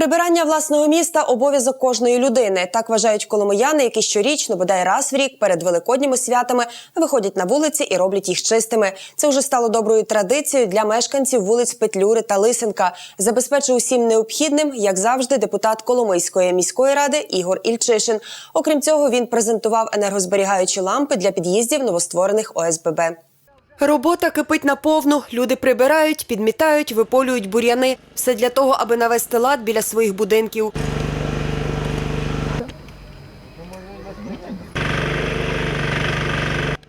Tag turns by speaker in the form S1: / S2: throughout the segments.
S1: Прибирання власного міста обов'язок кожної людини. Так вважають коломияни, які щорічно, бодай раз в рік перед великодніми святами виходять на вулиці і роблять їх чистими. Це вже стало доброю традицією для мешканців вулиць Петлюри та Лисенка. Забезпечив усім необхідним, як завжди, депутат Коломийської міської ради Ігор Ільчишин. Окрім цього, він презентував енергозберігаючі лампи для під'їздів новостворених ОСББ. Робота кипить наповну. Люди прибирають, підмітають, виполюють бур'яни. Все для того, аби навести лад біля своїх будинків.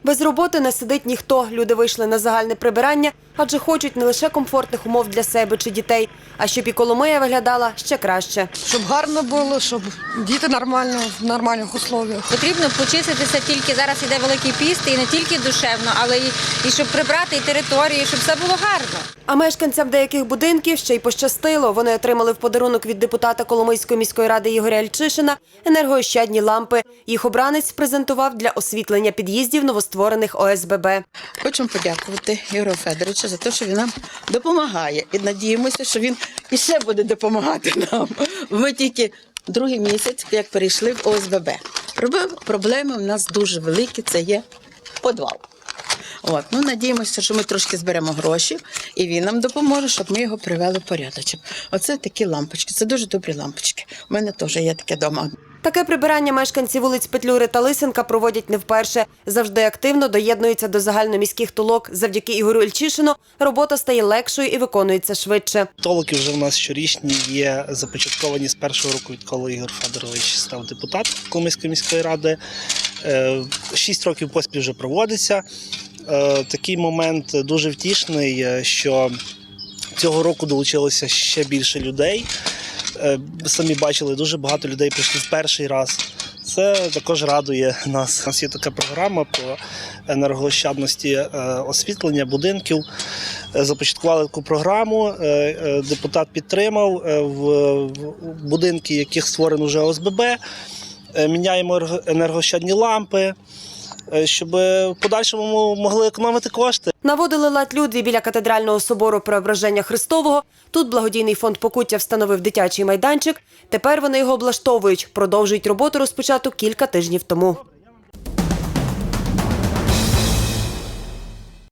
S1: Без роботи не сидить ніхто. Люди вийшли на загальне прибирання, адже хочуть не лише комфортних умов для себе чи дітей, а щоб і Коломия виглядала ще краще.
S2: Щоб гарно було, щоб діти нормально в нормальних условиях.
S3: Потрібно почиститися тільки зараз іде великий піст, і не тільки душевно, але і, і щоб прибрати і територію, щоб все було гарно.
S1: А мешканцям деяких будинків ще й пощастило. Вони отримали в подарунок від депутата Коломийської міської ради Ігоря Альчишина енергоощадні лампи. Їх обранець презентував для освітлення під'їздів новостворених ОСББ.
S4: Хочемо подякувати Ігорю Федоровичу за те, що він нам допомагає. І надіємося, що він і ще буде допомагати нам. Ми тільки другий місяць, як перейшли в ОСББ. Проблеми в нас дуже великі, це є подвал. От, ну надіємося, що ми трошки зберемо гроші, і він нам допоможе, щоб ми його привели в порядочок. Оце такі лампочки. Це дуже добрі лампочки. У мене теж є таке вдома.
S1: Таке прибирання мешканці вулиць Петлюри та Лисенка проводять не вперше. Завжди активно доєднуються до загальноміських тулок. Завдяки Ігорю Ільчишину робота стає легшою і виконується швидше.
S5: Толоки вже в нас щорічні є започатковані з першого року, відколи Ігор Федорович став депутатом Коломийської міської ради. Е, Шість років поспіль вже проводиться. Е, Такий момент дуже втішний, е, що цього року долучилося ще більше людей. Е, Самі бачили, дуже багато людей прийшли в перший раз. Це також радує нас. У нас є така програма по енергоощадності е, освітлення будинків. Е, Започаткували таку програму. Депутат підтримав в будинки, яких створено вже ОСББ. Міняємо енерго- енергоощадні лампи, щоб в подальшому могли економити кошти.
S1: Наводили лад люди біля катедрального собору Преображення Христового. Тут благодійний фонд Покуття встановив дитячий майданчик. Тепер вони його облаштовують. Продовжують роботу розпочату кілька тижнів тому.